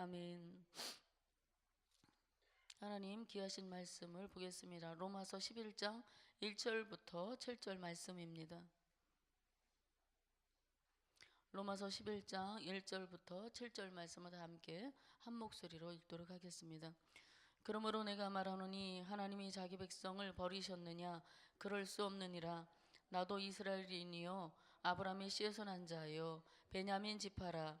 아멘. 하나님 귀하신 말씀을 보겠습니다. 로마서 11장 1절부터 7절 말씀입니다. 로마서 11장 1절부터 7절 말씀을 다 함께 한 목소리로 읽도록 하겠습니다. 그러므로 내가 말하노니 하나님이 자기 백성을 버리셨느냐 그럴 수 없느니라 나도 이스라엘인이요 아브라함의 씨에서 난 자요 베냐민 지파라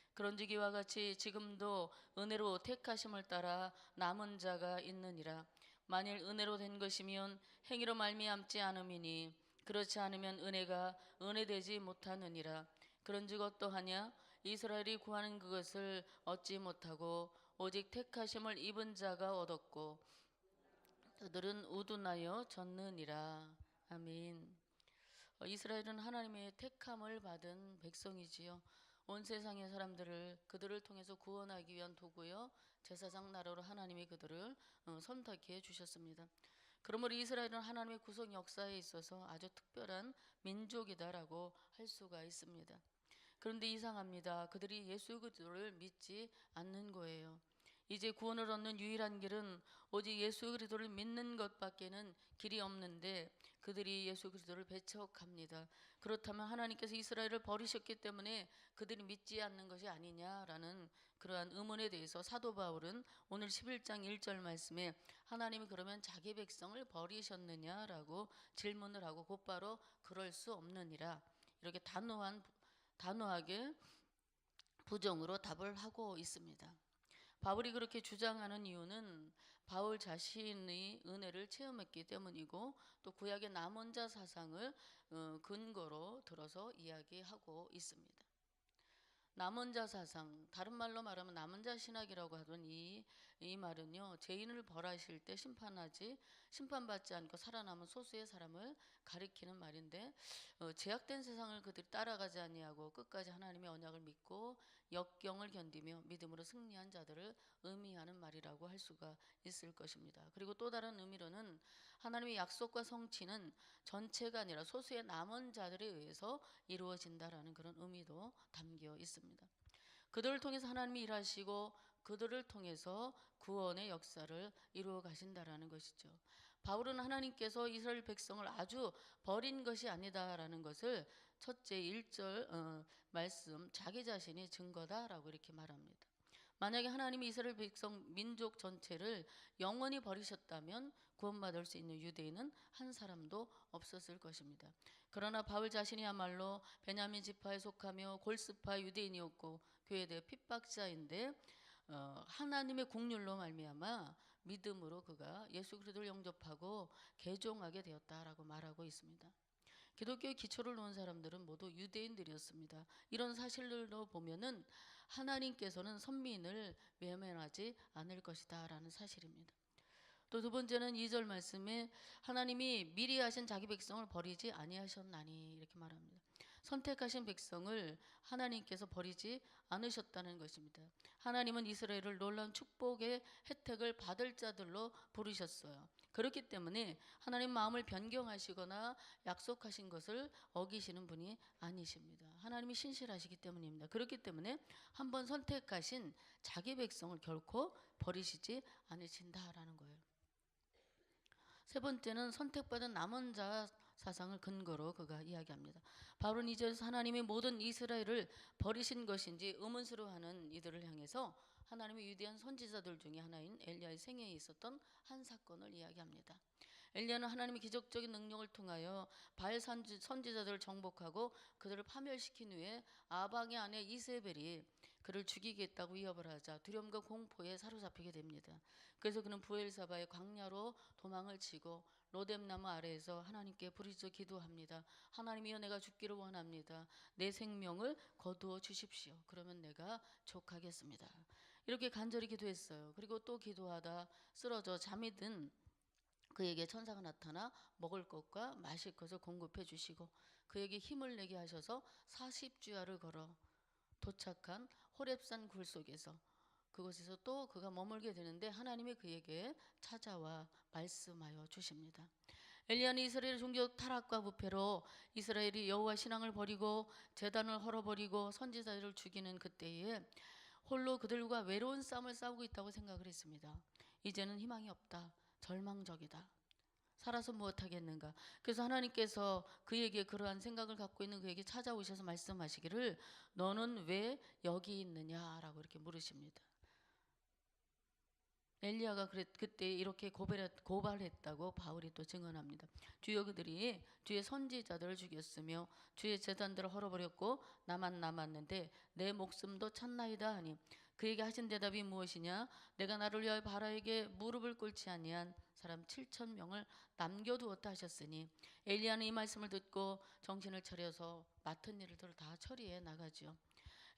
그런즉 이와 같이 지금도 은혜로 택하심을 따라 남은 자가 있느니라 만일 은혜로 된 것이면 행위로 말미암지 않음이니 그렇지 않으면 은혜가 은혜되지 못하느니라 그런즉 어떠하냐 이스라엘이 구하는 그것을 얻지 못하고 오직 택하심을 입은 자가 얻었고 그들은 우둔하여 졌느니라 아멘. 어, 이스라엘은 하나님의 택함을 받은 백성이지요. 온 세상의 사람들을 그들을 통해서 구원하기 위한 도구요 제사장 나라로 하나님이 그들을 어, 선택해 주셨습니다. 그러므로 이스라엘은 하나님의 구속 역사에 있어서 아주 특별한 민족이다라고 할 수가 있습니다. 그런데 이상합니다. 그들이 예수 그리스도를 믿지 않는 거예요. 이제 구원을 얻는 유일한 길은 오직 예수 그리스도를 믿는 것밖에는 길이 없는데 그들이 예수 그리스도를 배척합니다. 그렇다면 하나님께서 이스라엘을 버리셨기 때문에 그들이 믿지 않는 것이 아니냐라는 그러한 의문에 대해서 사도 바울은 오늘 11장 1절 말씀에 하나님이 그러면 자기 백성을 버리셨느냐라고 질문을 하고 곧바로 그럴 수 없느니라 이렇게 단호한 단호하게 부정으로 답을 하고 있습니다. 바울이 그렇게 주장하는 이유는 바울 자신의 은혜를 체험했기 때문이고 또 구약의 남은 자 사상을 어, 근거로 들어서 이야기하고 있습니다. 남은 자 사상, 다른 말로 말하면 남은 자 신학이라고 하던 이, 이 말은요, 죄인을 벌하실 때 심판하지, 심판받지 않고 살아남은 소수의 사람을 가리키는 말인데, 어, 제약된 세상을 그들이 따라가지 아니하고 끝까지 하나님의 언약을 믿고 역경을 견디며 믿음으로 승리한 자들을 의미하는 말이라고 할 수가 있을 것입니다. 그리고 또 다른 의미로는 하나님의 약속과 성취는 전체가 아니라 소수의 남은 자들에 의해서 이루어진다라는 그런 의미도 담겨 있습니다. 그들을 통해서 하나님이 일하시고 그들을 통해서 구원의 역사를 이루어 가신다라는 것이죠. 바울은 하나님께서 이스라엘 백성을 아주 버린 것이 아니다라는 것을 첫째 1절 어, 말씀 자기 자신이 증거다라고 이렇게 말합니다. 만약에 하나님이 이스라엘 백성 민족 전체를 영원히 버리셨다면 구원받을 수 있는 유대인은 한 사람도 없었을 것입니다. 그러나 바울 자신이야말로 베냐민 지파에 속하며 골스파 유대인이었고 교회에 핍박자인데 어, 하나님의 국률로 말미암아 믿음으로 그가 예수 그리스도를 영접하고 개종하게 되었다라고 말하고 있습니다. 기독교의 기초를 놓은 사람들은 모두 유대인들이었습니다. 이런 사실들로 보면은 하나님께서는 선민을 외면하지 않을 것이다라는 사실입니다. 또 두 번째는 2절 말씀에 하나님이 미리 하신 자기 백성을 버리지 아니하셨나니 이렇게 말합니다. 선택하신 백성을 하나님께서 버리지 않으셨다는 것입니다. 하나님은 이스라엘을 놀라운 축복의 혜택을 받을 자들로 부르셨어요. 그렇기 때문에 하나님 마음을 변경하시거나 약속하신 것을 어기시는 분이 아니십니다. 하나님이 신실하시기 때문입니다. 그렇기 때문에 한번 선택하신 자기 백성을 결코 버리시지 않으신다라는 거예요. 세 번째는 선택받은 남은 자 사상을 근거로 그가 이야기합니다. 바울은 이절에서 하나님이 모든 이스라엘을 버리신 것인지 의문스러워하는 이들을 향해서 하나님의 위대한 선지자들 중에 하나인 엘리야의 생애에 있었던 한 사건을 이야기합니다. 엘리야는 하나님의 기적적인 능력을 통하여 바알 선지, 선지자들을 정복하고 그들을 파멸시킨 후에 아방의 아내 이세벨이 그를 죽이겠다고 위협을 하자 두려움과 공포에 사로잡히게 됩니다. 그래서 그는 부엘사바의 광야로 도망을 치고 로뎀나무 아래에서 하나님께 부르짖어 기도합니다. 하나님이여 내가 죽기를 원합니다. 내 생명을 거두어 주십시오. 그러면 내가 족하겠습니다. 이렇게 간절히 기도했어요. 그리고 또 기도하다 쓰러져 잠이 든 그에게 천사가 나타나 먹을 것과 마실 것을 공급해 주시고 그에게 힘을 내게 하셔서 40주야를 걸어 도착한 호렙산 굴 속에서 그곳에서 또 그가 머물게 되는데 하나님이 그에게 찾아와 말씀하여 주십니다. 엘리야는 이스라엘 종교 타락과 부패로 이스라엘이 여호와 신앙을 버리고 제단을 헐어버리고 선지자들을 죽이는 그때에 홀로 그들과 외로운 싸움을 싸우고 있다고 생각을 했습니다. 이제는 희망이 없다. 절망적이다. 살아서 무엇하겠는가. 그래서 하나님께서 그에게 그러한 생각을 갖고 있는 그에게 찾아오셔서 말씀하시기를 너는 왜 여기 있느냐라고 이렇게 물으십니다. 엘리야가 그때 이렇게 고발했, 고발했다고 바울이 또 증언합니다. 주여 그들이 주의 선지자들을 죽였으며 주의 재단들을 헐어버렸고 나만 남았는데 내 목숨도 찾나이다 하니 그에게 하신 대답이 무엇이냐 내가 나를 위하여 바라에게 무릎을 꿇지 아니한 사람 7천 명을 남겨두었다 하셨으니 엘리야는 이 말씀을 듣고 정신을 차려서 맡은 일을 다 처리해 나가지요.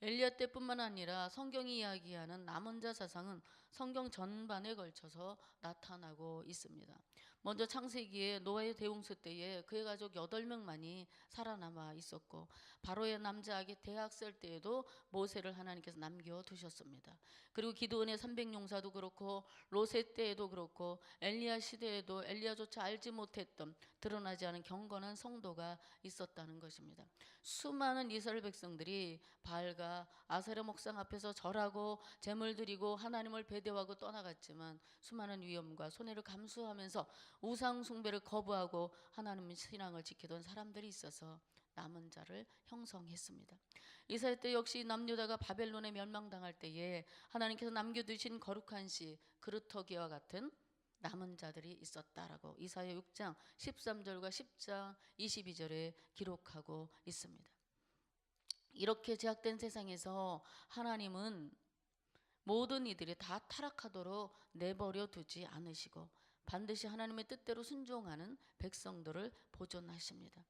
엘리야 때뿐만 아니라 성경이 이야기하는 남은 자 사상은 성경 전반에 걸쳐서 나타나고 있습니다. 먼저 창세기에 노아의 대홍수 때에 그의 가족 8명만이 살아남아 있었고 바로의 남자 아기 대학살 때에도 모세를 하나님께서 남겨 두셨습니다. 그리고 기드온의 300용사도 그렇고 로세 때에도 그렇고 엘리야 시대에도 엘리야조차 알지 못했던 드러나지 않은 경건한 성도가 있었다는 것입니다. 수많은 이스라엘 백성들이 바알과 아세라 목상 앞에서 절하고 제물 드리고 하나님을 배대하고 떠나갔지만 수많은 위험과 손해를 감수하면서 우상 숭배를 거부하고 하나님 신앙을 지키던 사람들이 있어서 남은 자를 형성했습니다. 이사야 때 역시 남유다가 바벨론에 멸망당할 때에 하나님께서 남겨두신 거룩한 시 그루터기와 같은 남은 자들이 있었다라고 이사야 6장 13절과 10장 22절에 기록하고 있습니다. 이렇게 제약된 세상에서 하나님은 모든 이들이 다 타락하도록 내버려 두지 않으시고 반드시 하나님의 뜻대로 순종하는 백성들을 보존하십니다.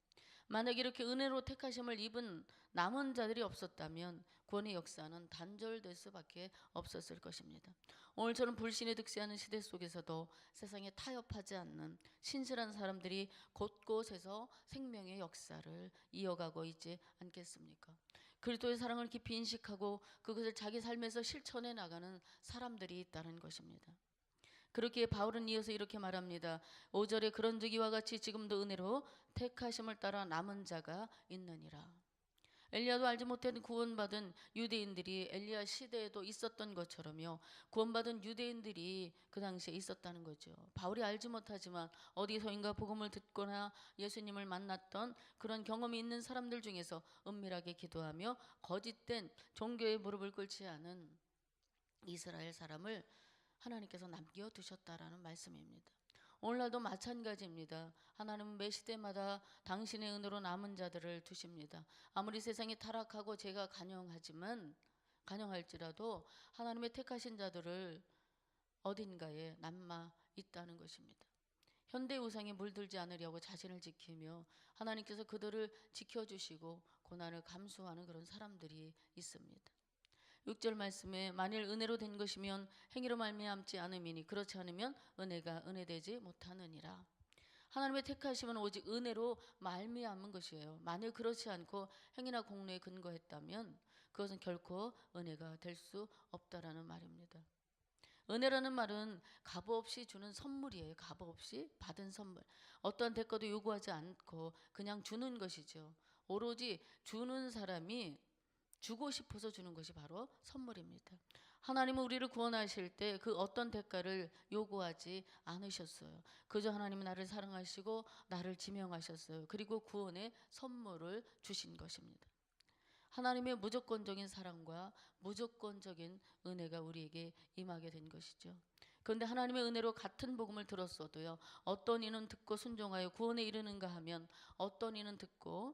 만약 이렇게 은혜로 택하심을 입은 남은 자들이 없었다면 구원의 역사는 단절될 수밖에 없었을 것입니다. 오늘처럼 불신에 득세하는 시대 속에서도 세상에 타협하지 않는 신실한 사람들이 곳곳에서 생명의 역사를 이어가고 있지 않겠습니까? 그리스도의 사랑을 깊이 인식하고 그것을 자기 삶에서 실천해 나가는 사람들이 있다는 것입니다. 그렇게 바울은 이어서 이렇게 말합니다. 5절에 그런 즉 이와 같이 지금도 은혜로 택하심을 따라 남은 자가 있느니라. 엘리야도 알지 못한 구원받은 유대인들이 엘리야 시대에도 있었던 것처럼요. 구원받은 유대인들이 그 당시에 있었다는 거죠. 바울이 알지 못하지만 어디서인가 복음을 듣거나 예수님을 만났던 그런 경험이 있는 사람들 중에서 은밀하게 기도하며 거짓된 종교의 무릎을 꿇지 않은 이스라엘 사람을 하나님께서 남겨두셨다라는 말씀입니다. 오늘날도 마찬가지입니다. 하나님은 매 시대마다 당신의 은혜로 남은 자들을 두십니다. 아무리 세상이 타락하고 제가 간영하지만 간영할지라도 하나님의 택하신 자들을 어딘가에 남아 있다는 것입니다. 현대 우상에 물들지 않으려고 자신을 지키며 하나님께서 그들을 지켜주시고 고난을 감수하는 그런 사람들이 있습니다. 6절 말씀에 만일 은혜로 된 것이면 행위로 말미암지 않음이니 그렇지 않으면 은혜가 은혜되지 못하느니라. 하나님의 택하심은 오직 은혜로 말미암은 것이에요. 만일 그렇지 않고 행위나 공로에 근거했다면 그것은 결코 은혜가 될 수 없다라는 말입니다. 은혜라는 말은 값 없이 주는 선물이에요. 값 없이 받은 선물. 어떠한 대가도 요구하지 않고 그냥 주는 것이죠. 오로지 주는 사람이 주고 싶어서 주는 것이 바로 선물입니다. 하나님은 우리를 구원하실 때 그 어떤 대가를 요구하지 않으셨어요. 그저 하나님은 나를 사랑하시고 나를 지명하셨어요. 그리고 구원의 선물을 주신 것입니다. 하나님의 무조건적인 사랑과 무조건적인 은혜가 우리에게 임하게 된 것이죠. 그런데 하나님의 은혜로 같은 복음을 들었어도요. 어떤 이는 듣고 순종하여 구원에 이르는가 하면 어떤 이는 듣고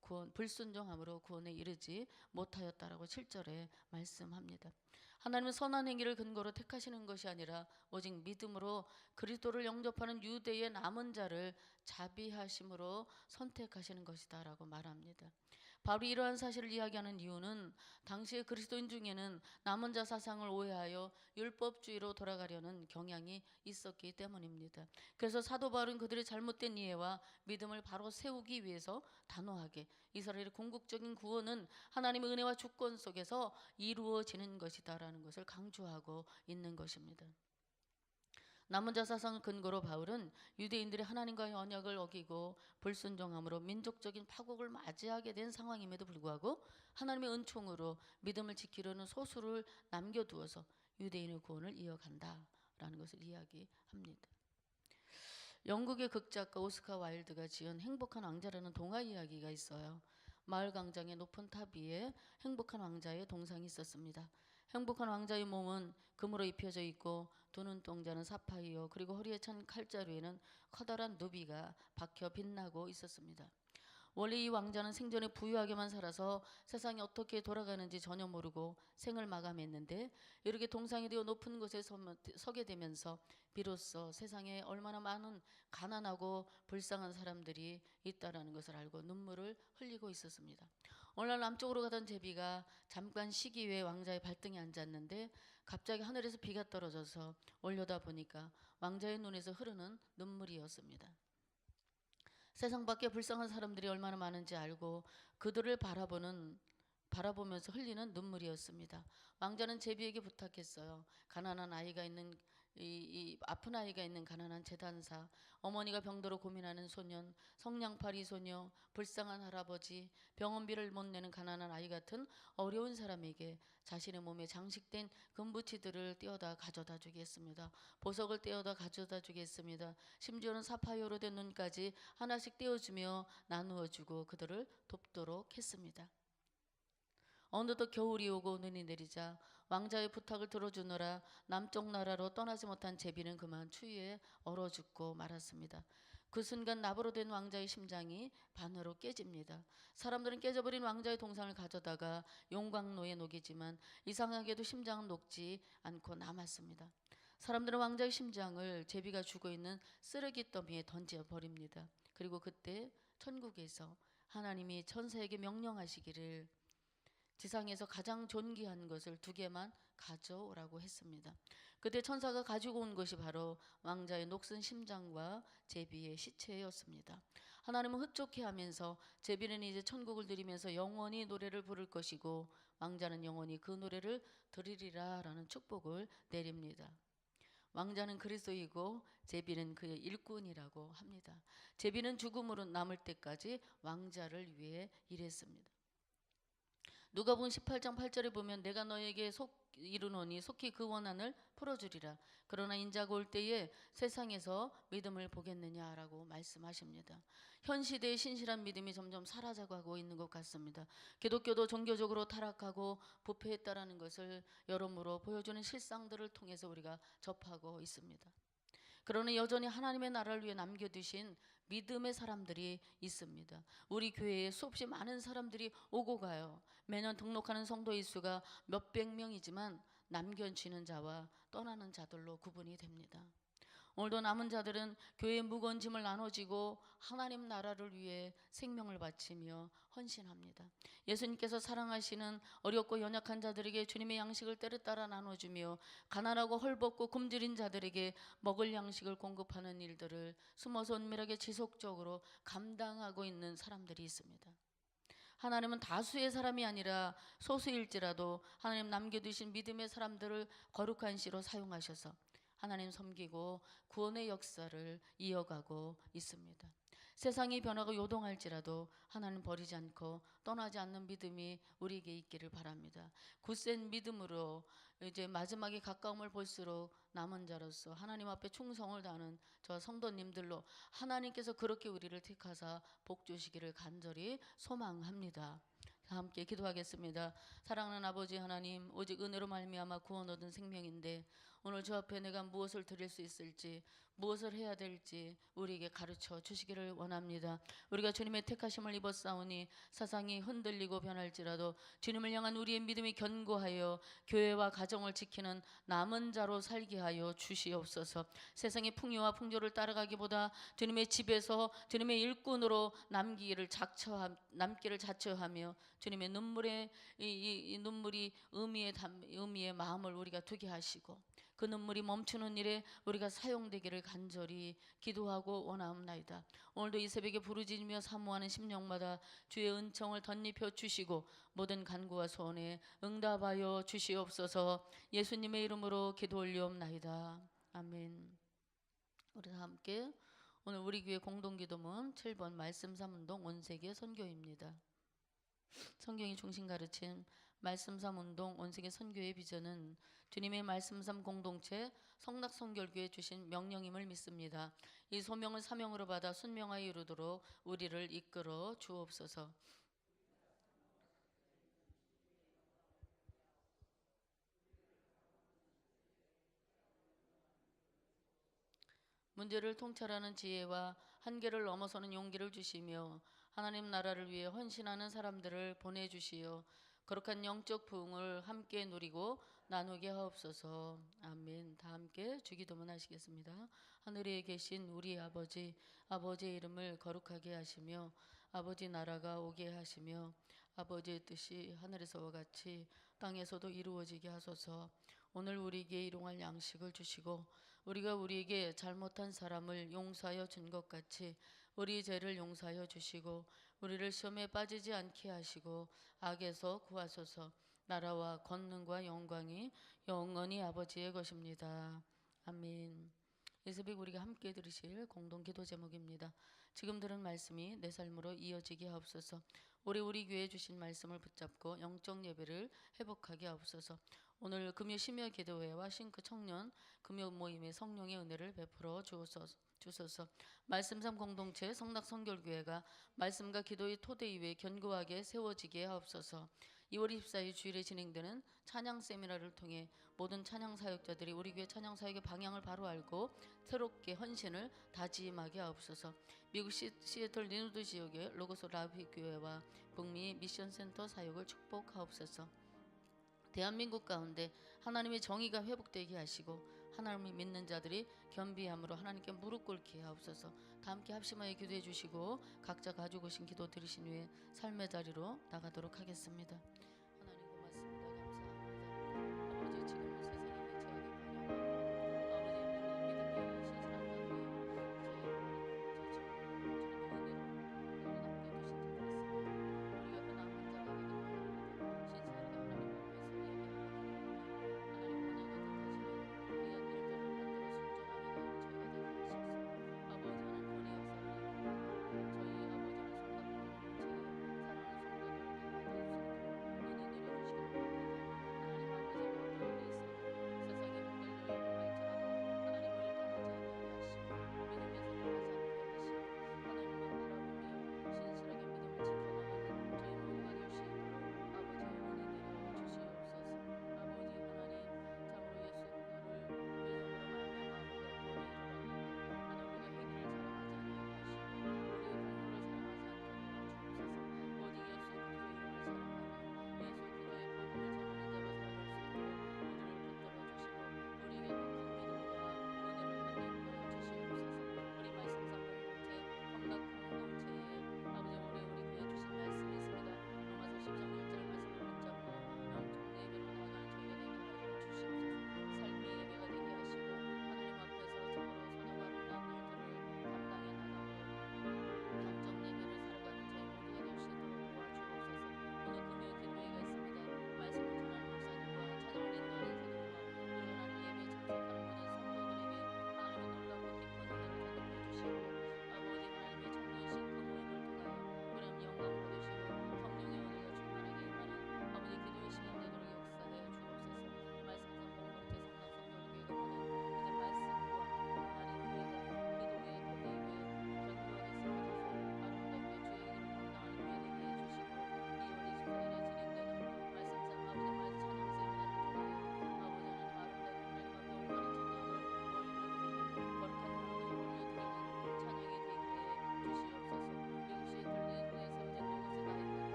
구원 불순종함으로 구원에 이르지 못하였다라고 7절에 말씀합니다. 하나님은 선한 행위를 근거로 택하시는 것이 아니라 오직 믿음으로 그리스도를 영접하는 유대의 남은 자를 자비하심으로 선택하시는 것이다라고 말합니다. 바로 이러한 사실을 이야기하는 이유는 당시의 그리스도인 중에는 남은 자 사상을 오해하여 율법주의로 돌아가려는 경향이 있었기 때문입니다. 그래서 사도 바울은 그들의 잘못된 이해와 믿음을 바로 세우기 위해서 단호하게 이스라엘의 궁극적인 구원은 하나님의 은혜와 주권 속에서 이루어지는 것이다라는 것을 강조하고 있는 것입니다. 남은 자 사상을 근거로 바울은 유대인들이 하나님과의 언약을 어기고 불순종함으로 민족적인 파국을 맞이하게 된 상황임에도 불구하고 하나님의 은총으로 믿음을 지키려는 소수를 남겨두어서 유대인의 구원을 이어간다라는 것을 이야기합니다. 영국의 극작가 오스카 와일드가 지은 행복한 왕자라는 동화 이야기가 있어요. 마을 광장의 높은 탑 위에 행복한 왕자의 동상이 있었습니다. 행복한 왕자의 몸은 금으로 입혀져 있고 두 눈동자는 사파이어 그리고 허리에 찬 칼자루에는 커다란 누비가 박혀 빛나고 있었습니다. 원래 이 왕자는 생전에 부유하게만 살아서 세상이 어떻게 돌아가는지 전혀 모르고 생을 마감했는데 이렇게 동상이 되어 높은 곳에 서- 서게 되면서 비로소 세상에 얼마나 많은 가난하고 불쌍한 사람들이 있다라는 것을 알고 눈물을 흘리고 있었습니다. 날 남쪽으로 가던 제비가 잠깐 쉬기 위해 왕자의 발등에 앉았는데 갑자기 하늘에서 비가 떨어져서 올려다 보니까 왕자의 눈에서 흐르는 눈물이었습니다. 세상 밖에 불쌍한 사람들이 얼마나 많은지 알고 그들을 바라보는 바라보면서 흘리는 눈물이었습니다. 왕자는 제비에게 부탁했어요. 가난한 아이가 있는 이, 이 아픈 아이가 있는 가난한 재단사, 어머니가 병들어 고민하는 소년, 성냥팔이 소녀, 불쌍한 할아버지, 병원비를 못 내는 가난한 아이 같은 어려운 사람에게 자신의 몸에 장식된 금부치들을 떼어다 가져다 주겠습니다. 보석을 떼어다 가져다 주겠습니다. 심지어는 사파이어로 된 눈까지 하나씩 떼어주며 나누어 주고 그들을 돕도록 했습니다. 어느덧 겨울이 오고 눈이 내리자 왕자의 부탁을 들어주느라 남쪽 나라로 떠나지 못한 제비는 그만 추위에 얼어 죽고 말았습니다. 그 순간 나부로 된 왕자의 심장이 반으로 깨집니다. 사람들은 깨져버린 왕자의 동상을 가져다가 용광로에 녹이지만 이상하게도 심장은 녹지 않고 남았습니다. 사람들은 왕자의 심장을 제비가 죽어 있는 쓰레기 더미에 던져 버립니다. 그리고 그때 천국에서 하나님이 천사에게 명령하시기를 지상에서 가장 존귀한 것을 두 개만 가져오라고 했습니다. 그때 천사가 가지고 온 것이 바로 왕자의 녹슨 심장과 제비의 시체였습니다. 하나님은 흡족해 하면서 제비는 이제 천국을 들이면서 영원히 노래를 부를 것이고 왕자는 영원히 그 노래를 들으리라 라는 축복을 내립니다. 왕자는 그리스도이고 제비는 그의 일꾼이라고 합니다. 제비는 죽음으로 남을 때까지 왕자를 위해 일했습니다. 누가복음 18장 8절에 보면 내가 너에게 속 이르노니 속히 그 원한을 풀어주리라. 그러나 인자가 올 때에 세상에서 믿음을 보겠느냐라고 말씀하십니다. 현 시대의 신실한 믿음이 점점 사라져가고 있는 것 같습니다. 기독교도 종교적으로 타락하고 부패했다라는 것을 여러모로 보여주는 실상들을 통해서 우리가 접하고 있습니다. 그러나 여전히 하나님의 나라를 위해 남겨두신 믿음의 사람들이 있습니다. 우리 교회에 수없이 많은 사람들이 오고 가요. 매년 등록하는 성도의 수가 몇백 명이지만 남겨지는 자와 떠나는 자들로 구분이 됩니다. 오늘도 남은 자들은 교회의 무거운 짐을 나눠지고 하나님 나라를 위해 생명을 바치며 헌신합니다. 예수님께서 사랑하시는 어렵고 연약한 자들에게 주님의 양식을 때를 따라 나눠주며 가난하고 헐벗고 굶주린 자들에게 먹을 양식을 공급하는 일들을 숨어서 은밀하게 지속적으로 감당하고 있는 사람들이 있습니다. 하나님은 다수의 사람이 아니라 소수일지라도 하나님 남겨두신 믿음의 사람들을 거룩한 시로 사용하셔서 하나님 섬기고 구원의 역사를 이어가고 있습니다. 세상이 변하고 요동할지라도 하나님 버리지 않고 떠나지 않는 믿음이 우리에게 있기를 바랍니다. 굳센 믿음으로 이제 마지막에 가까움을 볼수록 남은 자로서 하나님 앞에 충성을 다하는 저 성도님들로 하나님께서 그렇게 우리를 택하사 복 주시기를 간절히 소망합니다. 함께 기도하겠습니다. 사랑하는 아버지 하나님, 오직 은혜로 말미암아 구원 얻은 생명인데 오늘 주 앞에 내가 무엇을 드릴 수 있을지 무엇을 해야 될지 우리에게 가르쳐 주시기를 원합니다. 우리가 주님의 택하심을 입었사오니 사상이 흔들리고 변할지라도 주님을 향한 우리의 믿음이 견고하여 교회와 가정을 지키는 남은 자로 살게 하여 주시옵소서. 세상의 풍요와 풍조를 따라가기보다 주님의 집에서 주님의 일꾼으로 남기를 작처 남기를 자처하며 주님의 눈물에 이, 이, 이 눈물이 의미의 담, 의미의 마음을 우리가 두게 하시고 그 눈물이 멈추는 일에 우리가 사용되기를 간절히 기도하고 원하옵나이다. 오늘도 이 새벽에 부르짖으며 사모하는 심령마다 주의 은총을 덧입혀 주시고 모든 간구와 소원에 응답하여 주시옵소서. 예수님의 이름으로 기도 올리옵나이다. 아멘. 우리 다 함께 오늘 우리 교회 공동기도문 7번 말씀 삼운동 온세계 선교입니다. 성경이 중심 가르침 말씀 삼 운동 온세계 선교의 비전은 주님의 말씀 삼 공동체 성낙 성결교에 주신 명령임을 믿습니다. 이 소명을 사명으로 받아 순명하여 이루도록 우리를 이끌어 주옵소서. 문제를 통찰하는 지혜와 한계를 넘어서는 용기를 주시며 하나님 나라를 위해 헌신하는 사람들을 보내주시어 거룩한 영적 부흥을 함께 누리고 나누게 하옵소서. 아멘. 다 함께 주기도문 하시겠습니다. 하늘에 계신 우리 아버지, 아버지의 이름을 거룩하게 하시며 아버지 나라가 오게 하시며 아버지의 뜻이 하늘에서와 같이 땅에서도 이루어지게 하소서. 오늘 우리에게 일용할 양식을 주시고 우리가 우리에게 잘못한 사람을 용서하여 준 것 같이 우리 죄를 용서하여 주시고 우리를 시험에 빠지지 않게 하시고 악에서 구하소서. 나라와 권능과 영광이 영원히 아버지의 것입니다. 아멘. 이 새벽 우리가 함께 들으실 공동 기도 제목입니다. 지금 들은 말씀이 내 삶으로 이어지게 하옵소서. 올해 우리 교회에 주신 말씀을 붙잡고 영적 예배를 회복하게 하옵소서. 오늘 금요 심야 기도회와 싱크 청년 금요 모임의 성령의 은혜를 베풀어 주소서. 주소서. 말씀삼 공동체 성낙 성결교회가 말씀과 기도의 토대 위에 견고하게 세워지게 하옵소서. 2월 24일 주일에 진행되는 찬양 세미나를 통해 모든 찬양 사역자들이 우리 교회 찬양 사역의 방향을 바로 알고 새롭게 헌신을 다짐하게 하옵소서. 미국 시, 시애틀 리누드 지역의 로고스 라비 교회와 북미 미션 센터 사역을 축복하옵소서. 대한민국 가운데 하나님의 정의가 회복되게 하시고 하나님을 믿는 자들이 겸비함으로 하나님께 무릎 꿇게 하옵소서. 다 함께 합심하여 기도해 주시고 각자 가지고 오신 기도 들으신 후에 삶의 자리로 나가도록 하겠습니다.